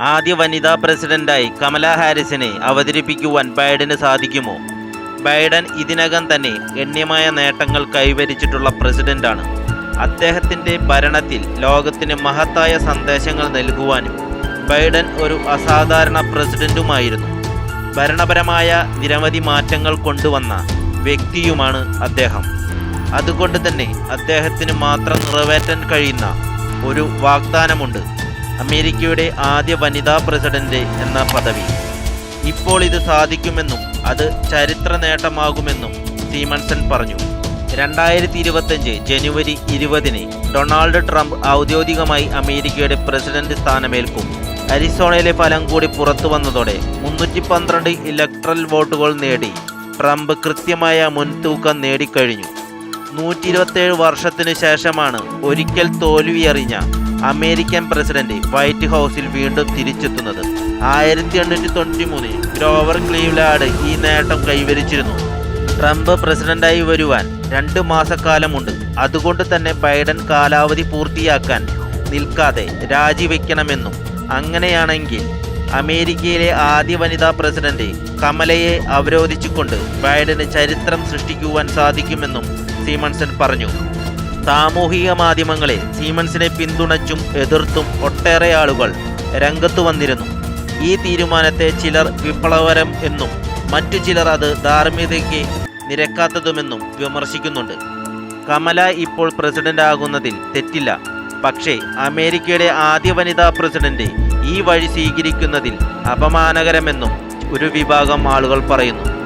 ആദ്യ വനിതാ പ്രസിഡന്റായി കമല ഹാരിസിനെ അവതരിപ്പിക്കുവാൻ ബൈഡന് സാധിക്കുമോ? ബൈഡൻ ഇതിനകം തന്നെ ഗണ്യമായ നേട്ടങ്ങൾ കൈവരിച്ചിട്ടുള്ള പ്രസിഡന്റാണ്. അദ്ദേഹത്തിന്റെ ഭരണത്തിൽ ലോകത്തിന് മഹത്തായ സന്ദേശങ്ങൾ നൽകുവാനും ബൈഡൻ ഒരു അസാധാരണ പ്രസിഡന്റുമായിരുന്നു. ഭരണപരമായ നിരവധി മാറ്റങ്ങൾ കൊണ്ടുവന്ന വ്യക്തിയുമാണ് അദ്ദേഹം. അതുകൊണ്ട് തന്നെ അദ്ദേഹത്തിന് മാത്രം നിറവേറ്റാൻ കഴിയുന്ന ഒരു വാഗ്ദാനമുണ്ട്. അമേരിക്കയുടെ ആദ്യ വനിതാ പ്രസിഡന്റ് എന്ന പദവി. ഇപ്പോൾ ഇത് സാധിക്കുമെന്നും അത് ചരിത്ര നേട്ടമാകുമെന്നും സീമൺസൺ പറഞ്ഞു. രണ്ടായിരത്തി ഇരുപത്തഞ്ച് ജനുവരി ഇരുപതിന് ഡൊണാൾഡ് ട്രംപ് ഔദ്യോഗികമായി അമേരിക്കയുടെ പ്രസിഡന്റ് സ്ഥാനമേൽക്കും. അരിസോണയിലെ ഫലം കൂടി പുറത്തു വന്നതോടെ മുന്നൂറ്റി പന്ത്രണ്ട് ഇലക്ട്രൽ വോട്ടുകൾ നേടി ട്രംപ് കൃത്യമായ മുൻതൂക്കം നേടിക്കഴിഞ്ഞു. നൂറ്റി ഇരുപത്തേഴ് വർഷത്തിനു ശേഷമാണ് ഒരിക്കൽ തോൽവിയറിഞ്ഞ അമേരിക്കൻ പ്രസിഡന്റ് വൈറ്റ് ഹൗസിൽ വീണ്ടും തിരിച്ചെത്തുന്നത്. ആയിരത്തി എണ്ണൂറ്റി തൊണ്ണൂറ്റി മൂന്നിൽ ഗ്രോവർ ക്ലീവ്ലാഡ് ഈ നേട്ടം കൈവരിച്ചിരുന്നു. ട്രംപ് പ്രസിഡന്റായി വരുവാൻ രണ്ട് മാസക്കാലമുണ്ട്. അതുകൊണ്ട് തന്നെ ബൈഡൻ കാലാവധി പൂർത്തിയാക്കാൻ നിൽക്കാതെ രാജിവെക്കണമെന്നും. അങ്ങനെയാണെങ്കിൽ അമേരിക്കയിലെ ആദ്യ വനിതാ പ്രസിഡന്റ് കമലയെ അവരോധിച്ചുകൊണ്ട് ബൈഡന് ചരിത്രം സൃഷ്ടിക്കുവാൻ സാധിക്കുമെന്നും സീമൺസൺ പറഞ്ഞു. സാമൂഹിക മാധ്യമങ്ങളെ സീമൻസിനെ പിന്തുണച്ചും എതിർത്തും ഒട്ടേറെ ആളുകൾ രംഗത്തു വന്നിരുന്നു. ഈ തീരുമാനത്തെ ചിലർ വിപ്ലവരം എന്നും മറ്റു ചിലർ അത് ധാർമ്മികതയ്ക്ക് നിരക്കാത്തതുമെന്നും വിമർശിക്കുന്നുണ്ട്. കമല ഇപ്പോൾ പ്രസിഡന്റ് ആകുന്നതിൽ തെറ്റില്ല. പക്ഷേ അമേരിക്കയുടെ ആദ്യ വനിതാ പ്രസിഡന്റ് ഈ വഴി സ്വീകരിക്കുന്നതിൽ അപമാനകരമെന്നും ഒരു വിഭാഗം ആളുകൾ പറയുന്നു.